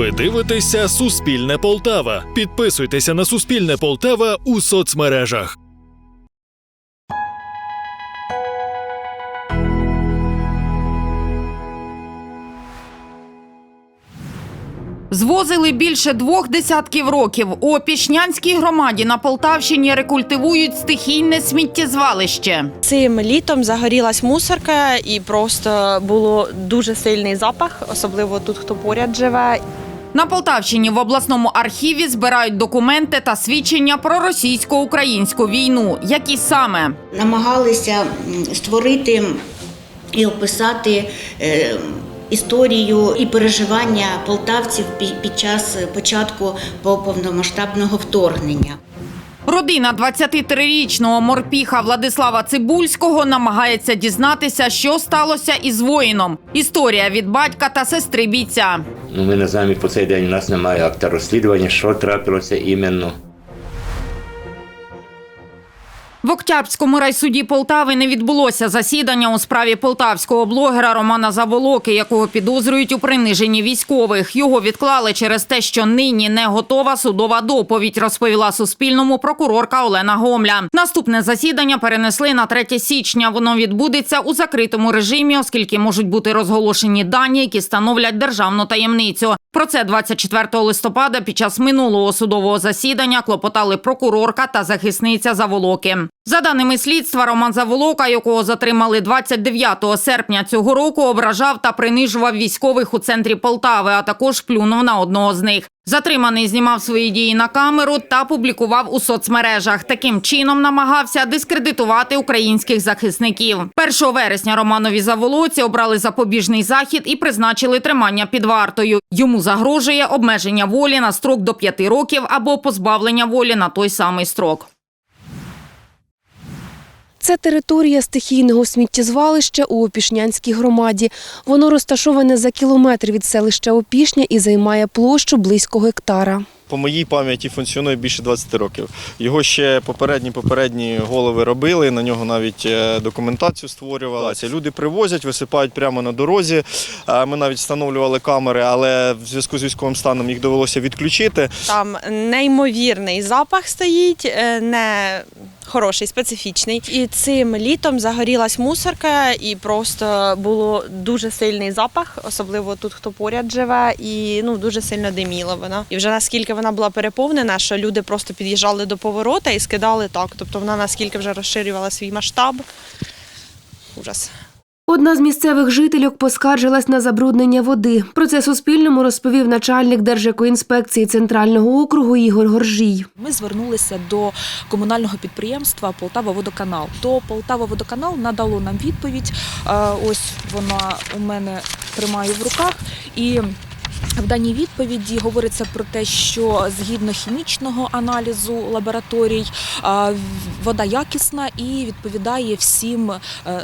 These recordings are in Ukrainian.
Ви дивитеся Суспільне Полтава. Підписуйтеся на Суспільне Полтава у соцмережах. Звозили більше двох десятків років. У Опішнянській громаді на Полтавщині рекультивують стихійне сміттєзвалище. Цим літом загорілась мусорка і просто було дуже сильний запах, особливо тут, хто поряд живе. На Полтавщині в обласному архіві збирають документи та свідчення про російсько-українську війну. Які саме намагалися створити і описати е, історію і переживання полтавців під час початку повномасштабного вторгнення. Родина 23-річного морпіха Владислава Цибульського намагається дізнатися, що сталося із воїном. Історія від батька та сестри бійця. Ну, ми не знаємо, по цей день у нас немає акта розслідування, що трапилося іменно. В Октябрському райсуді Полтави не відбулося засідання у справі полтавського блогера Романа Заволоки, якого підозрюють у приниженні військових. Його відклали через те, що нині не готова судова доповідь, розповіла Суспільному прокурорка Олена Гомля. Наступне засідання перенесли на 3 січня. Воно відбудеться у закритому режимі, оскільки можуть бути розголошені дані, які становлять державну таємницю. Про це 24 листопада під час минулого судового засідання клопотали прокурорка та захисниця Заволоки. За даними слідства, Роман Заволока, якого затримали 29 серпня цього року, ображав та принижував військових у центрі Полтави, а також плюнув на одного з них. Затриманий знімав свої дії на камеру та публікував у соцмережах. Таким чином намагався дискредитувати українських захисників. 1 вересня Романові Заволоці обрали запобіжний захід і призначили тримання під вартою. Йому загрожує обмеження волі на строк до 5 років або позбавлення волі на той самий строк. Це територія стихійного сміттєзвалища у Опішнянській громаді. Воно розташоване за кілометр від селища Опішня і займає площу близько гектара. По моїй пам'яті функціонує більше 20 років. Його ще попередні попередні голови робили. На нього навіть е, документацію створювали. Це люди привозять, висипають прямо на дорозі. Ми навіть встановлювали камери, але в зв'язку з військовим станом їх довелося відключити. Там неймовірний запах стоїть, е, не хороший, специфічний. І цим літом загорілась мусорка, і просто було дуже сильний запах, особливо тут, хто поряд живе, і ну дуже сильно диміла вона. І вже наскільки вона була переповнена, що люди просто під'їжджали до поворота і скидали так. Тобто вона наскільки вже розширювала свій масштаб. Ужас. Одна з місцевих жительок поскаржилась на забруднення води. Про це Суспільному розповів начальник Держекоінспекції Центрального округу Ігор Горжій. Ми звернулися до комунального підприємства Полтава Водоканал. То Полтава Водоканал надало нам відповідь. Е, Ось вона у мене тримаю в руках і. В даній відповіді говориться про те, що згідно хімічного аналізу лабораторій вода якісна і відповідає всім е,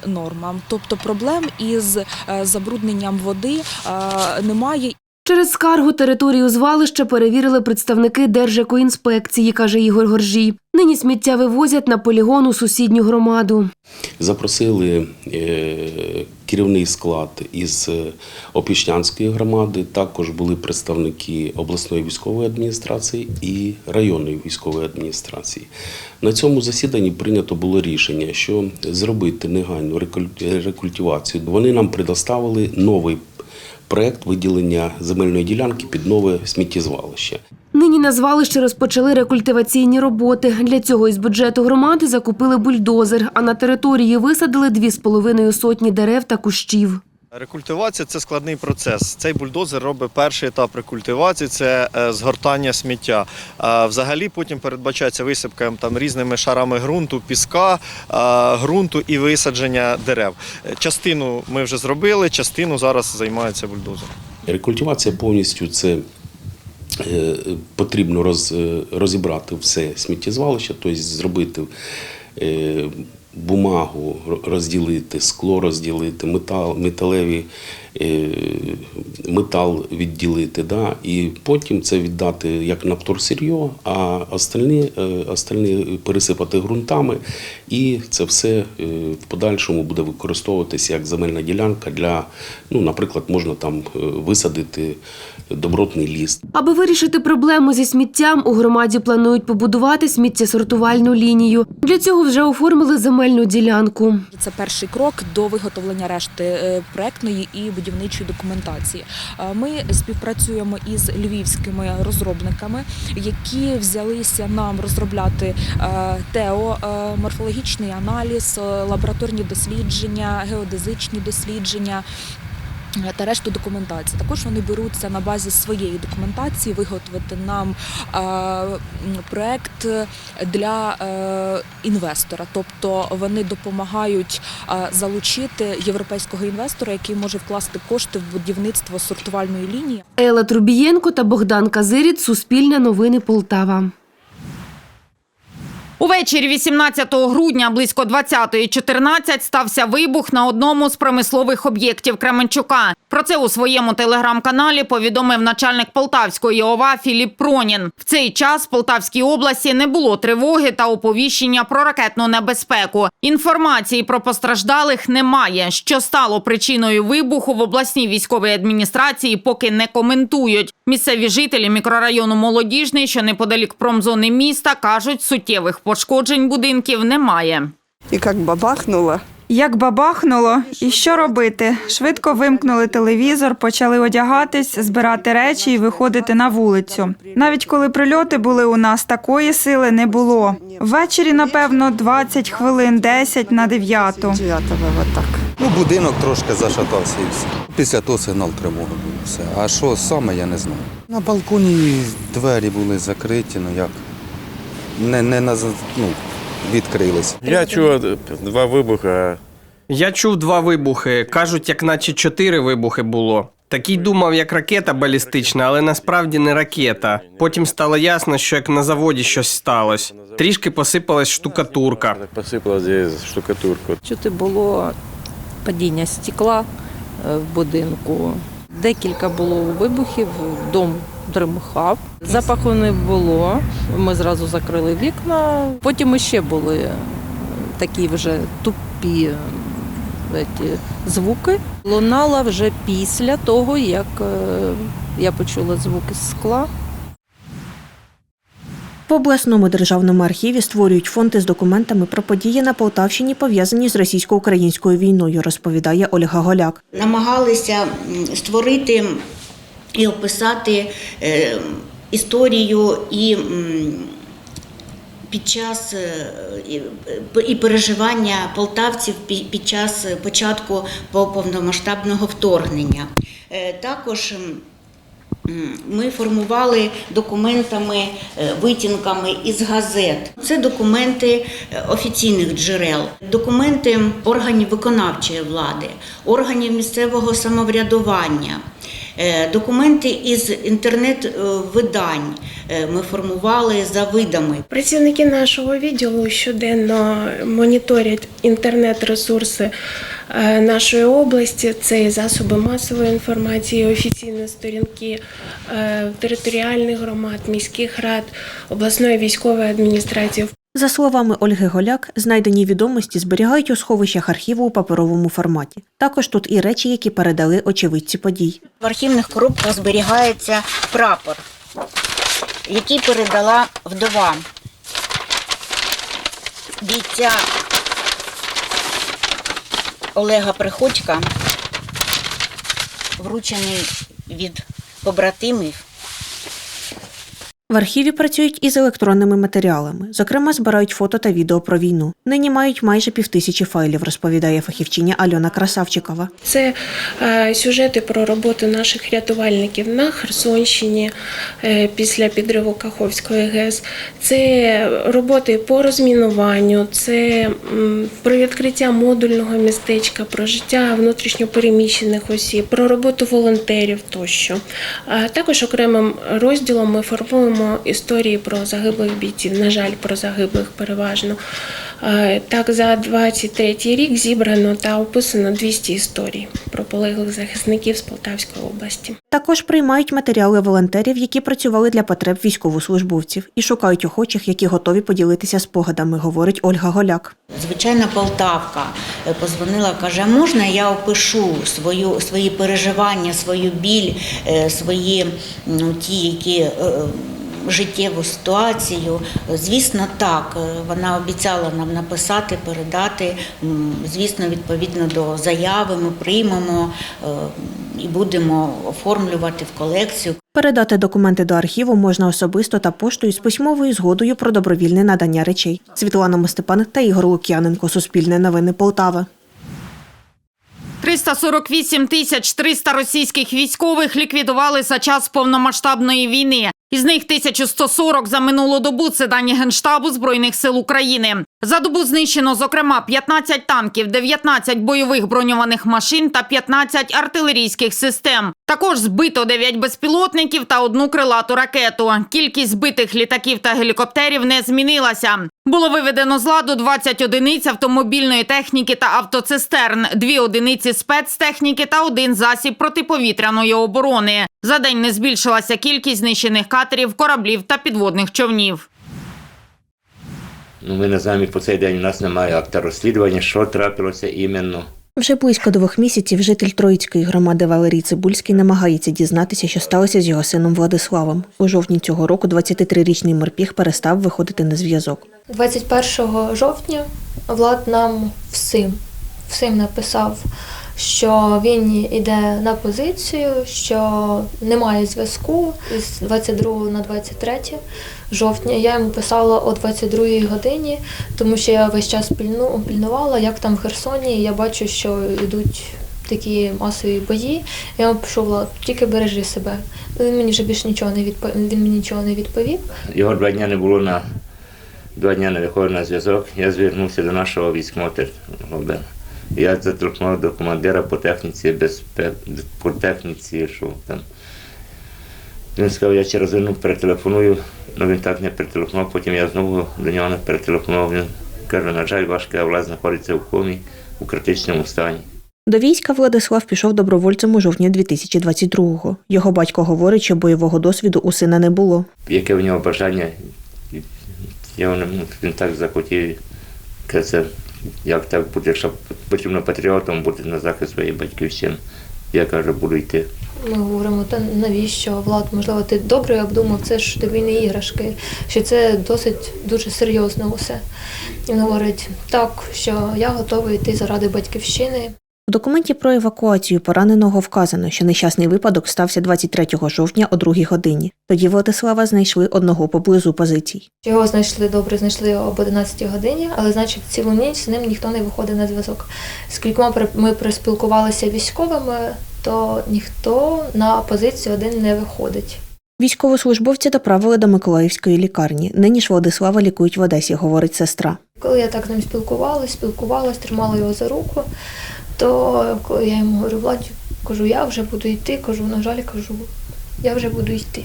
нормам. Тобто проблем із е, забрудненням води е, немає. Через скаргу територію звалища перевірили представники Держекоінспекції, каже Ігор Горжій. Нині сміття вивозять на полігон у сусідню громаду. Запросили е, керівний склад із е, Опішнянської громади. Також були представники обласної військової адміністрації і районної військової адміністрації. На цьому засіданні прийнято було рішення, що зробити негайну рекуль- рекультивацію. Вони нам предоставили новий проект виділення земельної ділянки під нове сміттєзвалище. Нині на звалищі розпочали рекультиваційні роботи. Для цього із бюджету громади закупили бульдозер, а на території висадили дві з половиною сотні дерев та кущів. Рекультивація це складний процес. Цей бульдозер робить перший етап рекультивації це е, згортання сміття. Взагалі потім передбачається висипка там різними шарами ґрунту, піска, ґрунту і висадження дерев. Е, Частину ми вже зробили, частину зараз займається бульдозер. Рекультивація повністю це е, потрібно роз, розібрати все сміттєзвалище, тобто зробити бумагу розділити, скло розділити, метал, металеві, е, метал відділити. Да? І потім це віддати як на вторсир'йо, а остальні, е, остальні пересипати ґрунтами. І це все е, в подальшому буде використовуватися як земельна ділянка для, ну, наприклад, можна там висадити добротний ліс. Аби вирішити проблему зі сміттям, у громаді планують побудувати сміттєсортувальну лінію. Для цього вже оформили земельну ділянку. Це перший крок до виготовлення решти е, проектної і будівничої документації. Е, Ми співпрацюємо із львівськими розробниками, які взялися нам розробляти е, ТЕО, морфологічний аналіз, лабораторні дослідження, геодезичні дослідження. Та решту документації. Також вони беруться на базі своєї документації виготовити нам е, проект для е, інвестора. Тобто вони допомагають е, залучити європейського інвестора, який може вкласти кошти в будівництво сортувальної лінії. Елла Трубієнко та Богдан Казиріт. Суспільне новини Полтава. Увечері 18 грудня близько 20.14 стався вибух на одному з промислових об'єктів Кременчука. Про це у своєму телеграм-каналі повідомив начальник Полтавської ОВА Філіп Пронін. В цей час в Полтавській області не було тривоги та оповіщення про ракетну небезпеку. Інформації про постраждалих немає. Що стало причиною вибуху в обласній військовій адміністрації, поки не коментують. Місцеві жителі мікрорайону Молодіжний, що неподалік промзони міста, кажуть, суттєвих пошкоджень будинків немає. І як бабахнуло. Як бабахнуло, і що робити? Швидко вимкнули телевізор, почали одягатись, збирати речі і виходити на вулицю. Навіть коли прильоти були у нас, такої сили не було. Ввечері, напевно, 20 хвилин, 10 на 9. Дев'ятого отак. Ну, будинок трошки зашатався і все. Після того сигнал тривоги був все. А що саме, я не знаю. На балконі двері були закриті, ну як. Не, не на, ну, відкрились. Я чув два вибухи. Я чув два вибухи. Кажуть, як наче чотири вибухи було. Такий думав, як ракета балістична, але насправді не ракета. Потім стало ясно, що як на заводі щось сталося. Трішки посипалась штукатурка. Посипала здесь штукатурку. Чути було падіння стекла е, в будинку. Декілька було вибухів, дом дримхав. Запаху не було. Ми зразу закрили вікна. Потім іще були такі вже тупі звуки. Лунала вже після того, як е, я почула звуки скла. В обласному державному архіві створюють фонди з документами про події на Полтавщині, пов'язані з російсько-українською війною, розповідає Ольга Голяк. намагалися створити і описати е, історію і під час е, і- і переживання полтавців під час початку повномасштабного вторгнення. Е, Також Ми формували документами, е, витінками із газет. Це документи е, офіційних джерел, документи органів виконавчої влади, органів місцевого самоврядування, документи із інтернет-видань. Е, Ми формували за видами. Працівники нашого відділу щоденно моніторять інтернет-ресурси е, нашої області. Це і засоби масової інформації, офіційні сторінки е, територіальних громад, міських рад, обласної військової адміністрації. За словами Ольги Голяк, знайдені відомості зберігають у сховищах архіву у паперовому форматі. Також тут і речі, які передали очевидці подій. В архівних коробках зберігається прапор, який передала вдова бійця Олега Приходька, вручений від побратимів. В архіві працюють із електронними матеріалами. Зокрема, збирають фото та відео про війну. Нині мають майже півтисячі файлів, розповідає фахівчиня Альона Красавчикова. Це е, сюжети про роботу наших рятувальників на Херсонщині е, після підриву Каховської ГЕС. Це роботи по розмінуванню, це м, про відкриття модульного містечка, про життя внутрішньопереміщених осіб, про роботу волонтерів тощо. А також окремим розділом ми формуємо історії про загиблих бійців. На жаль, про загиблих переважно. Е, Так, за 23 рік зібрано та описано 200 історій про полеглих захисників з Полтавської області. Також приймають матеріали волонтерів, які працювали для потреб військовослужбовців, і шукають охочих, які готові поділитися спогадами, говорить Ольга Голяк. Звичайна Полтавка е, позвонила, каже, можна я опишу свою, свої переживання, свою біль, е, свої ну, ті, які життєву ситуацію. Звісно, так. Е, Вона обіцяла нам написати, передати. Звісно, відповідно до заяви ми приймемо е, і будемо оформлювати в колекцію. Передати документи до архіву можна особисто та поштою з письмовою згодою про добровільне надання речей. Світлана Мостепан та Ігор Лук'яненко. Суспільне новини Полтава. 348 тисяч 300 російських військових ліквідували за час повномасштабної війни. Із них 1140 за минулу добу. Це дані Генштабу Збройних сил України. За добу знищено, зокрема, 15 танків, 19 бойових броньованих машин та 15 артилерійських систем. Також збито 9 безпілотників та одну крилату ракету. Кількість збитих літаків та гелікоптерів не змінилася. Було виведено з ладу 20 одиниць автомобільної техніки та автоцистерн, дві одиниці спецтехніки та один засіб протиповітряної оборони. За день не збільшилася кількість знищених катерів, кораблів та підводних човнів. Ну, ми не знаємо, і по цей день у нас немає акта розслідування, що трапилося іменно. Вже близько двох місяців житель Троїцької громади Валерій Цибульський намагається дізнатися, що сталося з його сином Владиславом. У жовтні цього року 23-річний морпіг перестав виходити на зв'язок. 21 жовтня Влад нам всім, всім написав, що він йде на позицію, що немає зв'язку з 22 на 23 жовтня. Я йому писала о 22 годині, тому що я весь час пільну, пільнувала, як там в Херсоні. Я бачу, що йдуть такі масові бої. Я йому Влад, тільки бережи себе. Він мені вже більше нічого не відповів. Він мені нічого не відповів. Його два дні не було на два дні не виходив на зв'язок. Я звернувся до нашого військового Я зателефонував до командира по техніці, безпек, по техніці, що там. Він сказав, я через одну перетелефоную, ну він так не перетелефонував, потім я знову до нього не перетелефонував. Він каже, на жаль, ваш влад знаходиться в комі у критичному стані. До війська Владислав пішов добровольцем у жовтні 2022-го. Його батько говорить, що бойового досвіду у сина не було. Яке в нього бажання, я, він так захотів, це як так буде, щоб потрібно патріотом бути на захист своєї батьківщини. Я кажу, буду йти. Ми говоримо, та навіщо Влад, можливо, ти добре обдумав, це ж тобі не іграшки, що це досить дуже серйозно усе. Він говорить, так, що я готовий йти заради батьківщини. У документі про евакуацію пораненого вказано, що нещасний випадок стався 23 жовтня о 2 годині. Тоді Владислава знайшли одного поблизу позицій. Його знайшли добре, знайшли його об 11 годині, але значить цілу ніч з ним ніхто не виходив на зв'язок. З кількома ми приспілкувалися військовими, то ніхто на позицію один не виходить. Військовослужбовці доправили до Миколаївської лікарні. Нині ж Владислава лікують в Одесі, говорить сестра. Коли я так з ним спілкувалась, спілкувалась, тримала його за руку, то коли я йому говорю, Владі, кажу, я вже буду йти, кажу, на жаль, кажу, я вже буду йти.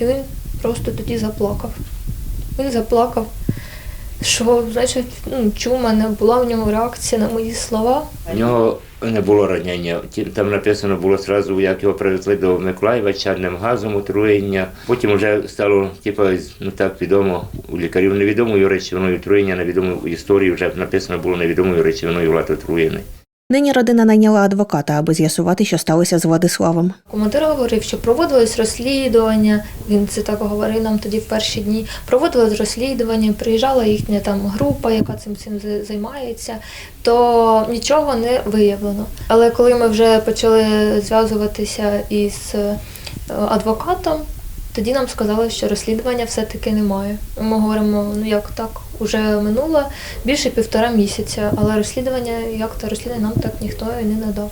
І він просто тоді заплакав. Він заплакав, що, значить, ну, чув мене, була в нього реакція на мої слова. У нього не було ранення. Там написано було одразу, як його привезли до Миколаєва, чадним газом отруєння. Потім вже стало, типу, ну так відомо, у лікарів невідомою речовиною отруєння, невідомою історією вже написано було невідомою речовиною Влад отруєний. Нині родина найняла адвоката, аби з'ясувати, що сталося з Владиславом. Командир говорив, що проводилось розслідування. Він це так говорив нам тоді в перші дні. Проводилось розслідування, приїжджала їхня там група, яка цим цим за- займається, то нічого не виявлено. Але коли ми вже почали зв'язуватися із е, адвокатом, тоді нам сказали, що розслідування все-таки немає. Ми говоримо, ну як так, уже минуло більше півтора місяця, але розслідування, як то розслідування нам так ніхто і не надав.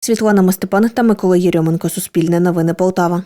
Світлана Мостепан та Микола Єрьоменко. Суспільне новини Полтава.